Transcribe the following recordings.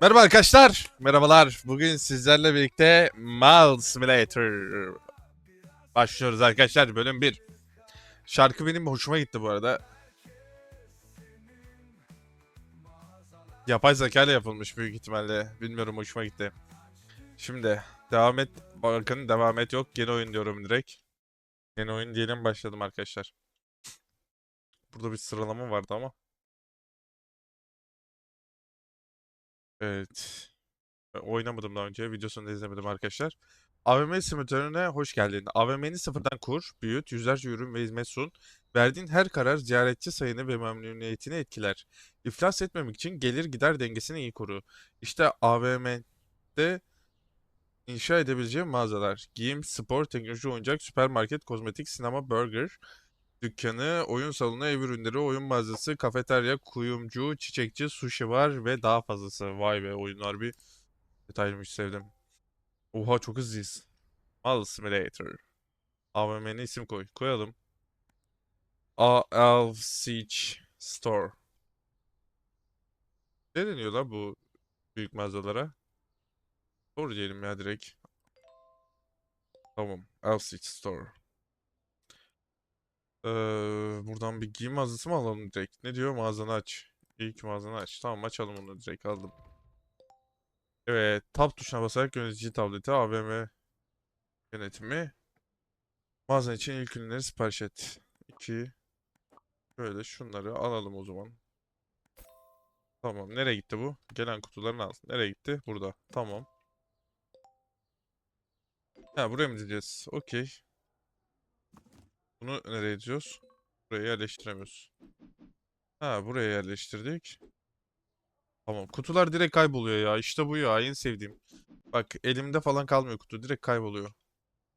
Merhaba arkadaşlar. Merhabalar. Bugün sizlerle birlikte Mal Simulator başlıyoruz arkadaşlar. Bölüm 1. Şarkı benim hoşuma gitti bu arada. Yapay zeka ile yapılmış büyük ihtimalle. Bilmiyorum hoşuma gitti. Şimdi devam et. Bakın devam et yok. Yeni oyun diyorum direkt. Yeni oyun diyelim başladım arkadaşlar. Burada bir sıralama vardı ama. Evet. Oynamadım daha önce. Videosunu da izlemedim arkadaşlar. AVM simülatörüne hoş geldin. AVM'ni sıfırdan kur, büyüt, yüzlerce ürün ve hizmet sun. Verdiğin her karar ziyaretçi sayını ve memnuniyetini etkiler. İflas etmemek için gelir gider dengesini iyi koru. İşte AVM'de inşa edebileceğin mağazalar. Giyim, spor, teknoloji, oyuncak, süpermarket, kozmetik, sinema, burger, dükkanı, oyun salonu, ev ürünleri, oyun mağazası, kafeterya, kuyumcu, çiçekçi, sushi var ve daha fazlası. Vay be oyunlar bir detaylıymış sevdim. Oha çok hızlıyız. Mal Simulator. AVM'ne isim koy. Koyalım. AL Siege Store. Ne deniyor lan bu büyük mağazalara? Store diyelim ya direkt. Tamam. Al Siege Store. Ee, buradan bir giyim mağazası mı alalım direkt? Ne diyor? Mağazanı aç. İlk mağazanı aç. Tamam açalım onu direkt aldım. Evet. Tab tuşuna basarak yönetici tableti AVM yönetimi. Mağazan için ilk ürünleri sipariş et. 2 Böyle şunları alalım o zaman. Tamam. Nereye gitti bu? Gelen kutuların al. Nereye gitti? Burada. Tamam. Ha buraya mı diyeceğiz? Okey. Bunu nereye diyoruz? Buraya yerleştiremiyoruz. Ha buraya yerleştirdik. Tamam. Kutular direkt kayboluyor ya. İşte bu ya. En sevdiğim. Bak elimde falan kalmıyor kutu. Direkt kayboluyor.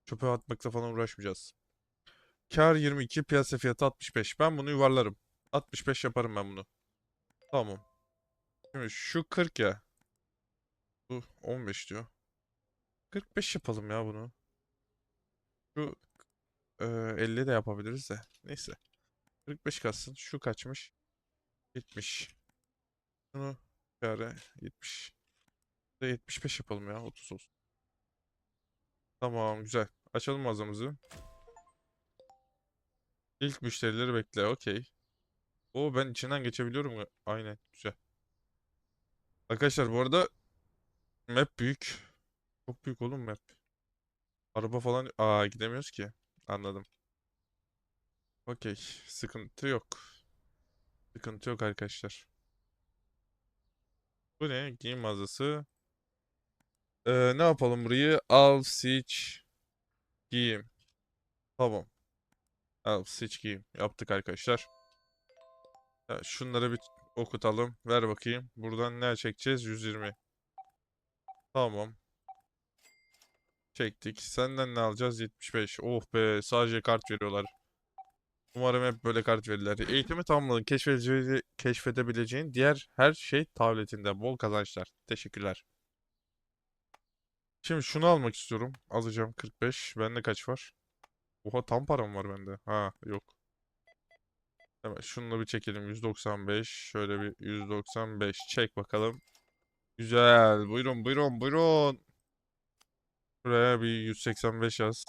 Çöpe atmakla falan uğraşmayacağız. Kar 22, piyasa fiyatı 65. Ben bunu yuvarlarım. 65 yaparım ben bunu. Tamam. Şimdi şu 40 ya. Bu 15 diyor. 45 yapalım ya bunu. Şu e, 50 de yapabiliriz de. Neyse. 45 kalsın. Şu kaçmış? 70. Şunu kâre 70. Bir de 75 yapalım ya. 30 olsun. Tamam güzel. Açalım mağazamızı. İlk müşterileri bekle. Okey. O ben içinden geçebiliyorum. Aynen. Güzel. Arkadaşlar bu arada map büyük. Çok büyük oğlum map. Araba falan... Aa gidemiyoruz ki. Anladım. Okey. Sıkıntı yok. Sıkıntı yok arkadaşlar. Bu ne? Giyim mağazası. Ee, ne yapalım burayı? Al, seç, giyim. Tamam. Al, seç, giyim. Yaptık arkadaşlar. Ya şunları bir okutalım. Ver bakayım. Buradan ne çekeceğiz? 120. Tamam. Çektik. Senden ne alacağız? 75. Oh be. Sadece kart veriyorlar. Umarım hep böyle kart verirler. Eğitimi tamamladın. Keşfedece- keşfedebileceğin diğer her şey tabletinde. Bol kazançlar. Teşekkürler. Şimdi şunu almak istiyorum. Alacağım 45. Bende kaç var? Oha tam param var bende. Ha yok. Hemen şunu bir çekelim. 195. Şöyle bir 195. Çek bakalım. Güzel. Buyurun buyurun buyurun. Buraya bir 185 yaz.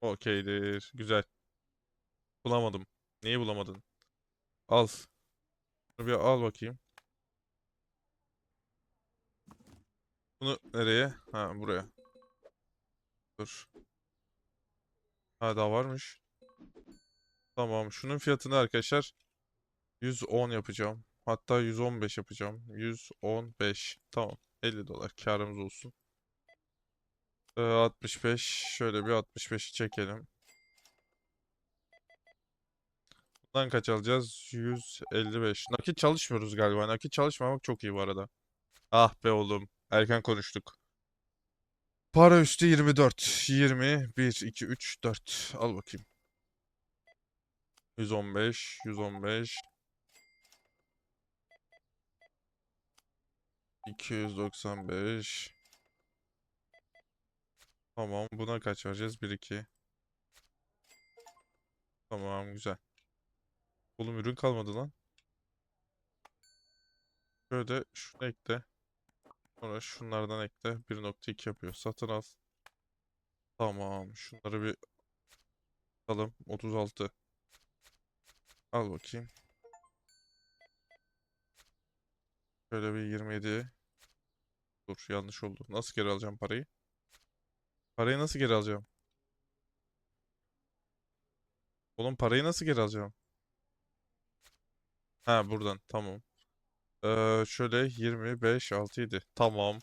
Okeydir. Güzel. Bulamadım. Neyi bulamadın? Al. Bir al bakayım. Bunu nereye? Ha buraya. Dur. Ha daha varmış. Tamam. Şunun fiyatını arkadaşlar 110 yapacağım. Hatta 115 yapacağım. 115. Tamam. 50 dolar karımız olsun. Ee, 65. Şöyle bir 65'i çekelim. Bundan kaç alacağız? 155. Nakit çalışmıyoruz galiba. Nakit çalışmamak çok iyi bu arada. Ah be oğlum. Erken konuştuk. Para üstü 24. 20. 1, 2, 3, 4. Al bakayım. 115. 115. 295. Tamam. Buna kaç vereceğiz? 1, 2. Tamam. Güzel. Oğlum ürün kalmadı lan. Şöyle şunu ekle. Sonra şunlardan ekle. 1.2 yapıyor. Satın al. Tamam. Şunları bir alalım. 36. Al bakayım. Şöyle bir 27. Dur yanlış oldu. Nasıl geri alacağım parayı? Parayı nasıl geri alacağım? Oğlum parayı nasıl geri alacağım? Ha buradan tamam. Ee, şöyle 25 6 7. Tamam.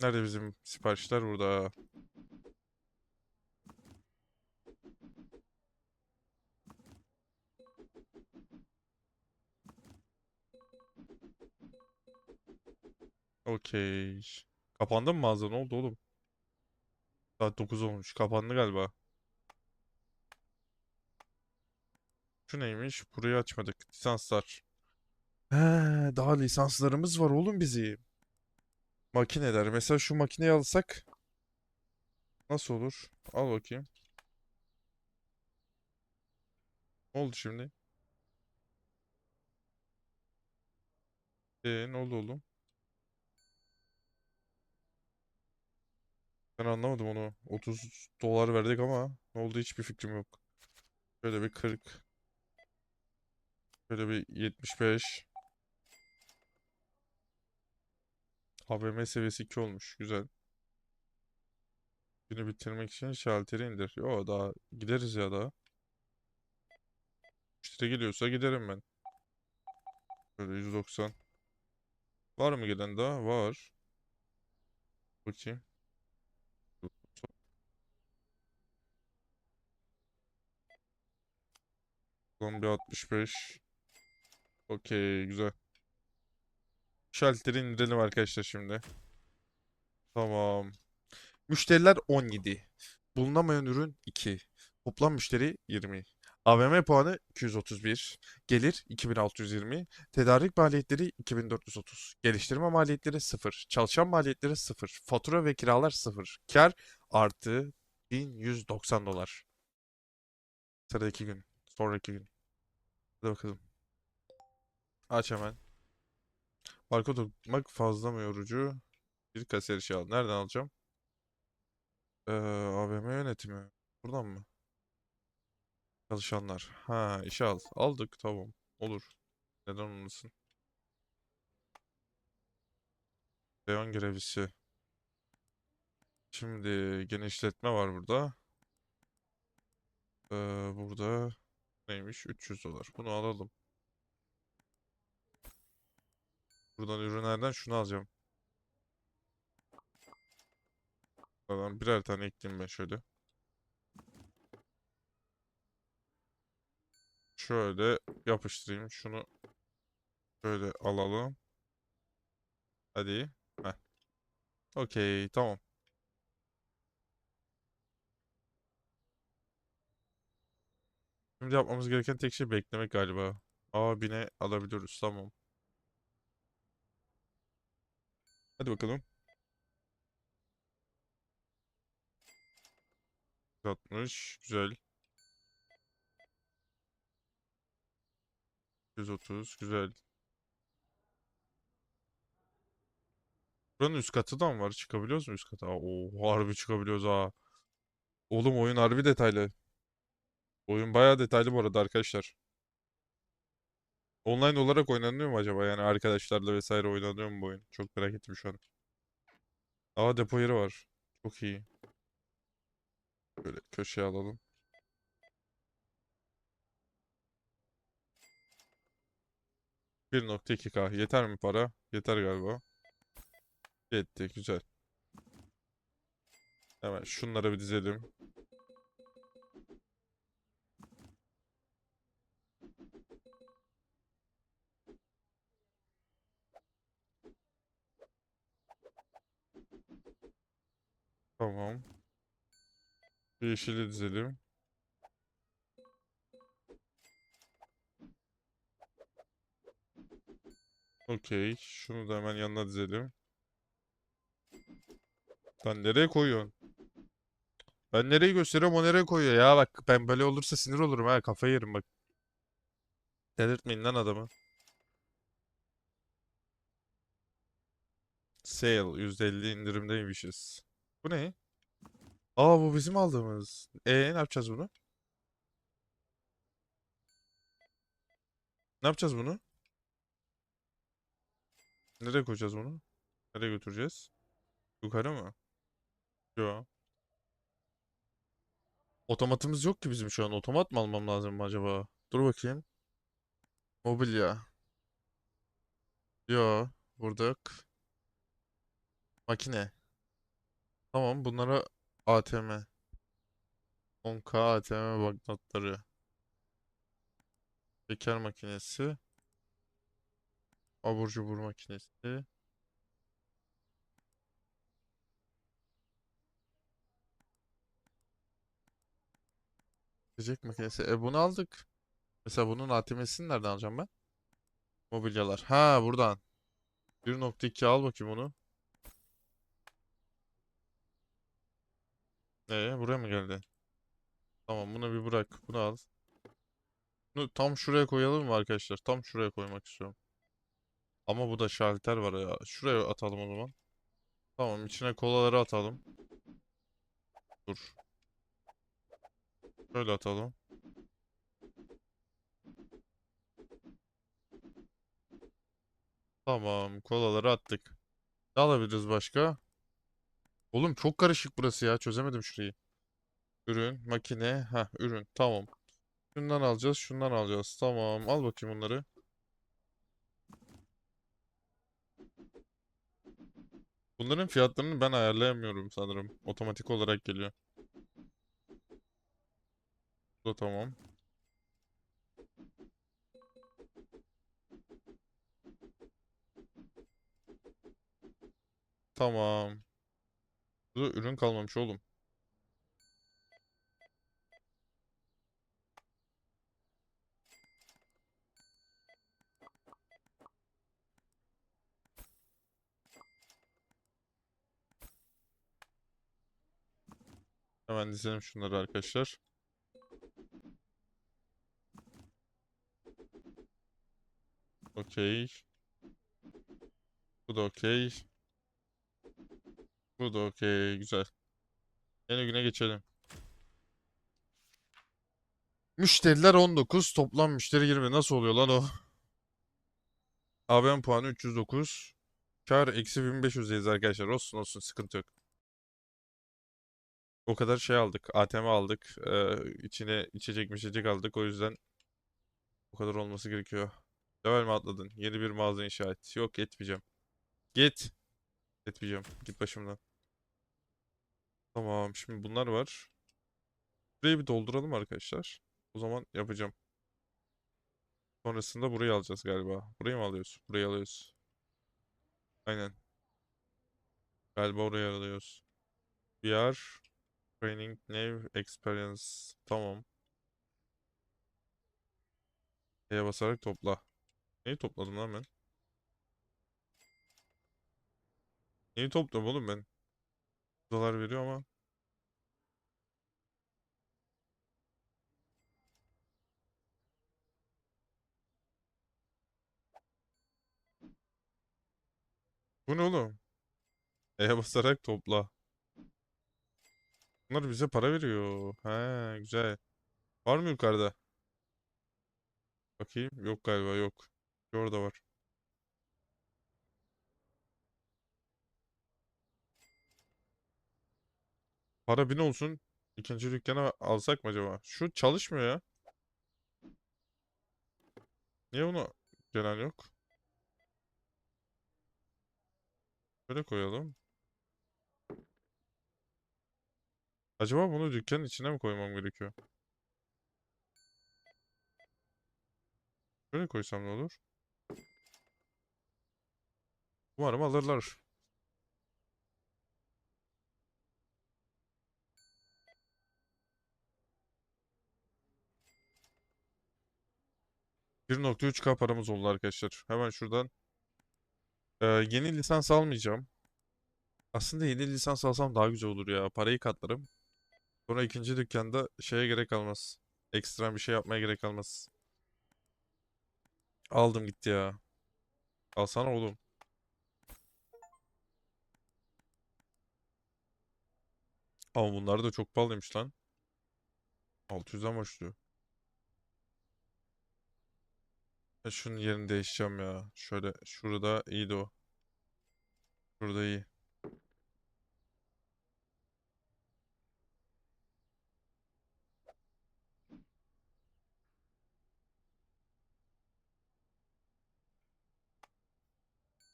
Nerede bizim siparişler burada? Okey. Kapandı mı mağaza? Ne oldu oğlum? Saat 9 olmuş. Kapandı galiba. Şu neymiş? Burayı açmadık. Lisanslar. He, daha lisanslarımız var oğlum bizim. Makineler. Mesela şu makineyi alsak nasıl olur? Al bakayım. Ne oldu şimdi? Ee, ne oldu oğlum? Ben anlamadım onu. 30 dolar verdik ama ne oldu hiçbir fikrim yok. Şöyle bir 40. Şöyle bir 75. ABM seviyesi 2 olmuş. Güzel. Günü bitirmek için şalteri indir. Yo daha gideriz ya daha. Müşteri geliyorsa giderim ben. Böyle 190. Var mı gelen daha? Var. Bakayım. Son bir 65. Okey güzel. Şalteri indirelim arkadaşlar şimdi. Tamam. Müşteriler 17. Bulunamayan ürün 2. Toplam müşteri 20. AVM puanı 231. Gelir 2620. Tedarik maliyetleri 2430. Geliştirme maliyetleri 0. Çalışan maliyetleri 0. Fatura ve kiralar 0. Kar artı 1190 dolar. Sıradaki gün. Sonraki gün. Hadi bakalım. Aç hemen. Barkod okutmak fazla mı yorucu? Bir kasiyer işi al. Nereden alacağım? Ee, AVM yönetimi. Buradan mı? Çalışanlar. Ha, işe al. Aldık. Tamam. Olur. Neden olmasın? Beyon görevlisi. Şimdi genişletme var burada. Ee, burada neymiş? 300 dolar. Bunu alalım. Buradan ürünlerden şunu alacağım. Buradan birer tane ekleyeyim ben şöyle. Şöyle yapıştırayım. Şunu şöyle alalım. Hadi. Heh. Okey, tamam. Şimdi yapmamız gereken tek şey beklemek galiba. Aa bine alabiliyoruz. Tamam. Hadi bakalım. 60 güzel. 130 güzel. Buranın üst katı da mı var? Çıkabiliyoruz mu üst kata? Oo harbi çıkabiliyoruz ha. Oğlum oyun harbi detaylı. Oyun bayağı detaylı bu arada arkadaşlar. Online olarak oynanıyor mu acaba? Yani arkadaşlarla vesaire oynanıyor mu bu oyun? Çok merak ettim şu an. Aa depo yeri var. Çok iyi. Böyle köşeye alalım. Bir nokta iki k Yeter mi para? Yeter galiba. Yetti. Güzel. Hemen şunları bir dizelim. Tamam. Yeşili dizelim. Okey. Şunu da hemen yanına dizelim. Lan nereye koyuyorsun? Ben nereyi gösteriyorum o nereye koyuyor ya bak ben böyle olursa sinir olurum ha kafayı yerim bak. Delirtmeyin lan adamı. Sale %50 indirimdeymişiz. Bu ne? Aa bu bizim aldığımız. E ne yapacağız bunu? Ne yapacağız bunu? Nereye koyacağız bunu? Nereye götüreceğiz? Yukarı mı? Yok. Otomatımız yok ki bizim şu an. Otomat mı almam lazım mı acaba? Dur bakayım. Mobilya. Yo. Burada. Makine. Tamam bunlara ATM. 10K ATM banknotları. Şeker makinesi. Abur cubur makinesi. İçecek makinesi. E bunu aldık. Mesela bunun ATM'sini nereden alacağım ben? Mobilyalar. Ha buradan. 1.2 al bakayım onu. Ee buraya mı geldi? Tamam bunu bir bırak. Bunu al. Bunu tam şuraya koyalım mı arkadaşlar? Tam şuraya koymak istiyorum. Ama bu da şalter var ya. Şuraya atalım o zaman. Tamam içine kolaları atalım. Dur. Şöyle atalım. Tamam kolaları attık. Ne alabiliriz başka? Oğlum çok karışık burası ya. Çözemedim şurayı. Ürün, makine. Ha, ürün. Tamam. Şundan alacağız, şundan alacağız. Tamam. Al bakayım bunları. Bunların fiyatlarını ben ayarlayamıyorum sanırım. Otomatik olarak geliyor. Bu da tamam. Tamam. Ürün kalmamış oğlum. Hemen dizelim şunları arkadaşlar. Okey. Bu da okey. Bu da okey. Güzel. Yeni güne geçelim. Müşteriler 19. Toplam müşteri 20. Nasıl oluyor lan o? ABM puanı 309. Kar eksi 1500'deyiz arkadaşlar. Olsun olsun sıkıntı yok. O kadar şey aldık. ATM aldık. Ee, içine içecek içecek aldık. O yüzden o kadar olması gerekiyor. Level mi atladın? Yeni bir mağaza inşa et. Yok etmeyeceğim. Git. Etmeyeceğim. Git başımdan. Tamam. Şimdi bunlar var. Burayı bir dolduralım arkadaşlar. O zaman yapacağım. Sonrasında burayı alacağız galiba. Burayı mı alıyoruz? Burayı alıyoruz. Aynen. Galiba orayı alıyoruz. VR Training New Experience. Tamam. E'ye basarak topla. Neyi topladım lan ben? Neyi topladım oğlum ben? Dolar veriyor ama. Bu ne oğlum? E'ye basarak topla. Bunlar bize para veriyor. He güzel. Var mı yukarıda? Bakayım. Yok galiba yok. Orada var. Para bin olsun. İkinci dükkana alsak mı acaba? Şu çalışmıyor ya. Niye onu gelen yok? Böyle koyalım. Acaba bunu dükkanın içine mi koymam gerekiyor? Böyle koysam ne olur? Umarım alırlar. 1.3K paramız oldu arkadaşlar. Hemen şuradan. Ee, yeni lisans almayacağım. Aslında yeni lisans alsam daha güzel olur ya. Parayı katlarım. Sonra ikinci dükkanda şeye gerek kalmaz. Ekstra bir şey yapmaya gerek kalmaz. Aldım gitti ya. Alsana oğlum. Ama bunlar da çok pahalıymış lan. 600'den başlıyor. Ben şunun yerini değişeceğim ya. Şöyle şurada iyiydi o. Şurada iyi.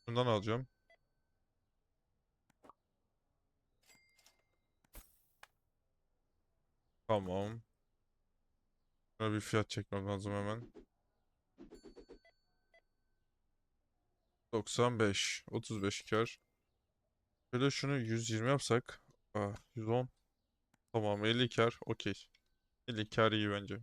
Bundan alacağım. Tamam. Şuna bir fiyat çekmem lazım hemen. 95. 35 kar. Şöyle şunu 120 yapsak. Ah, 110. Tamam 50 kar. Okey. 50 kar iyi bence.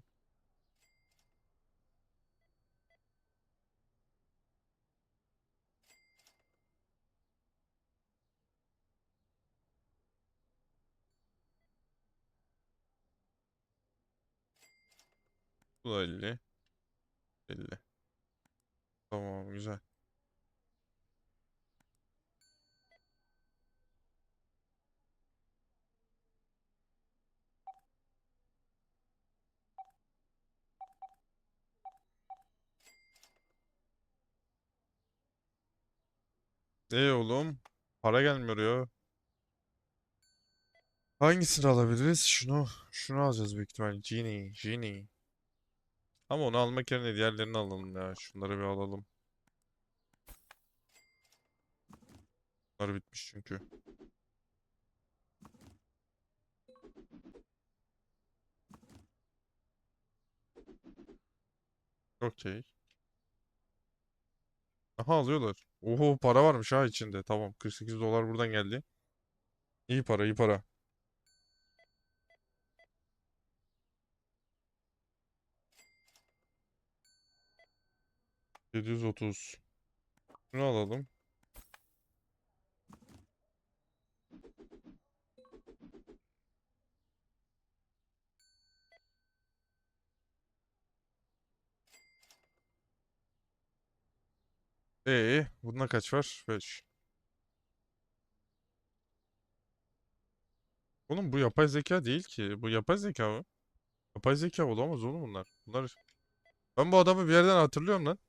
Bu da 50. 50. Tamam güzel. E oğlum. Para gelmiyor ya. Hangisini alabiliriz? Şunu. Şunu alacağız büyük ihtimal. Genie. Genie. Ama onu almak yerine diğerlerini alalım ya. Şunları bir alalım. Bunlar bitmiş çünkü. Okey. Aha alıyorlar. Oho para varmış ha içinde. Tamam 48 dolar buradan geldi. İyi para iyi para. ...730. Şunu alalım. Ee, bunda kaç var? 5. Oğlum bu yapay zeka değil ki. Bu yapay zeka mı? Yapay zeka olamaz oğlum bunlar. Bunlar... Ben bu adamı bir yerden hatırlıyorum lan.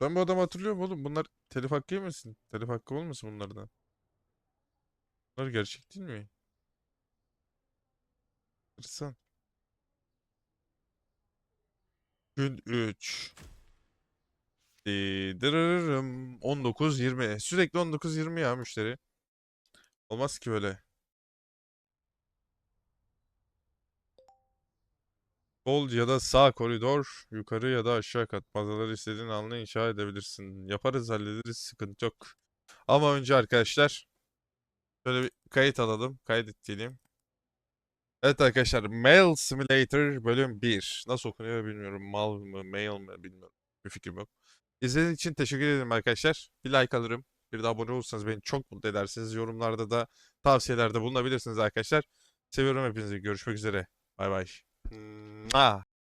Ben bu adamı hatırlıyorum oğlum. Bunlar telif hakkı yemesin. Telif hakkı olmasın bunlardan. Bunlar gerçek değil mi? Hırsan. Gün 3. Dırırırım. 19-20. Sürekli 19-20 ya müşteri. Olmaz ki böyle. Sol ya da sağ koridor, yukarı ya da aşağı kat. Mağazaları istediğin anla inşa edebilirsin. Yaparız, hallederiz, sıkıntı yok. Ama önce arkadaşlar, şöyle bir kayıt alalım, kaydet diyelim. Evet arkadaşlar, Mail Simulator bölüm 1. Nasıl okunuyor bilmiyorum. Mal mı, mail mi bilmiyorum. Bir fikrim yok. İzlediğiniz için teşekkür ederim arkadaşlar. Bir like alırım. Bir de abone olursanız beni çok mutlu edersiniz. Yorumlarda da tavsiyelerde bulunabilirsiniz arkadaşlar. Seviyorum hepinizi. Görüşmek üzere. Bay bay. Mwah.